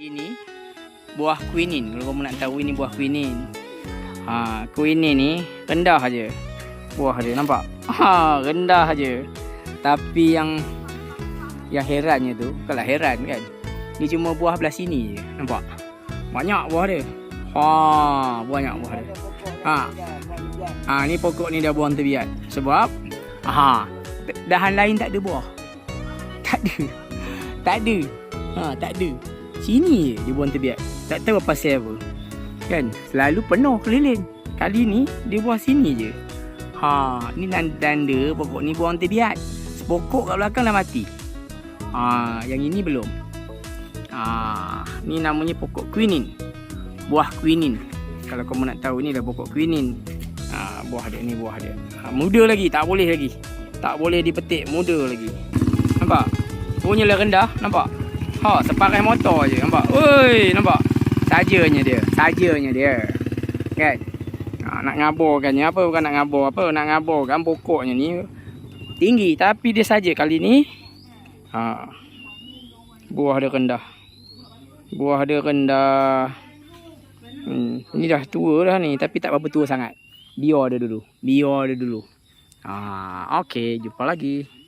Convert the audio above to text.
Sini buah quinin. Kalau kamu nak tahu ini buah quinin. Ha, quinin ni rendah aja. Buah dia nampak? Ha, rendah aja. Tapi yang yang herannya tu, kalau heran kan. Ni cuma buah belah sini je. Nampak? Banyak buah dia. Ha, banyak buah dia. Ha. Ha, ni pokok ni dah buang terbiat. Sebab ha, dahan lain tak ada buah. Tak ada. Tak ada. Ha, tak ada. Sini je dia buang terbiat. Tak tahu pasal apa. Kan? Selalu penuh keliling. Kali ni dia buang sini je. Ha, ni tanda pokok ni buang terbiat. Pokok kat belakang dah mati. Ha, yang ini belum. Ha, ni namanya pokok quinin. Buah quinin. Kalau kamu nak tahu ni dah pokok quinin. Ha, buah dia ni buah dia. Ha, muda lagi, tak boleh lagi. Tak boleh dipetik, muda lagi. Nampak? Bunyi lah rendah, nampak? Ha, separai motor je, nampak? Oi, nampak? Sajanya dia, sajanya dia. Kan? Ha, nak ngaburkannya apa bukan nak ngabur apa? Nak ngaburkan pokoknya ni tinggi tapi dia saja kali ni ha, buah dia rendah. Buah dia rendah. Hmm, ni dah tua dah ni tapi tak berapa tua sangat. Biar dia dulu. Biar dia dulu. Ah, okey, jumpa lagi.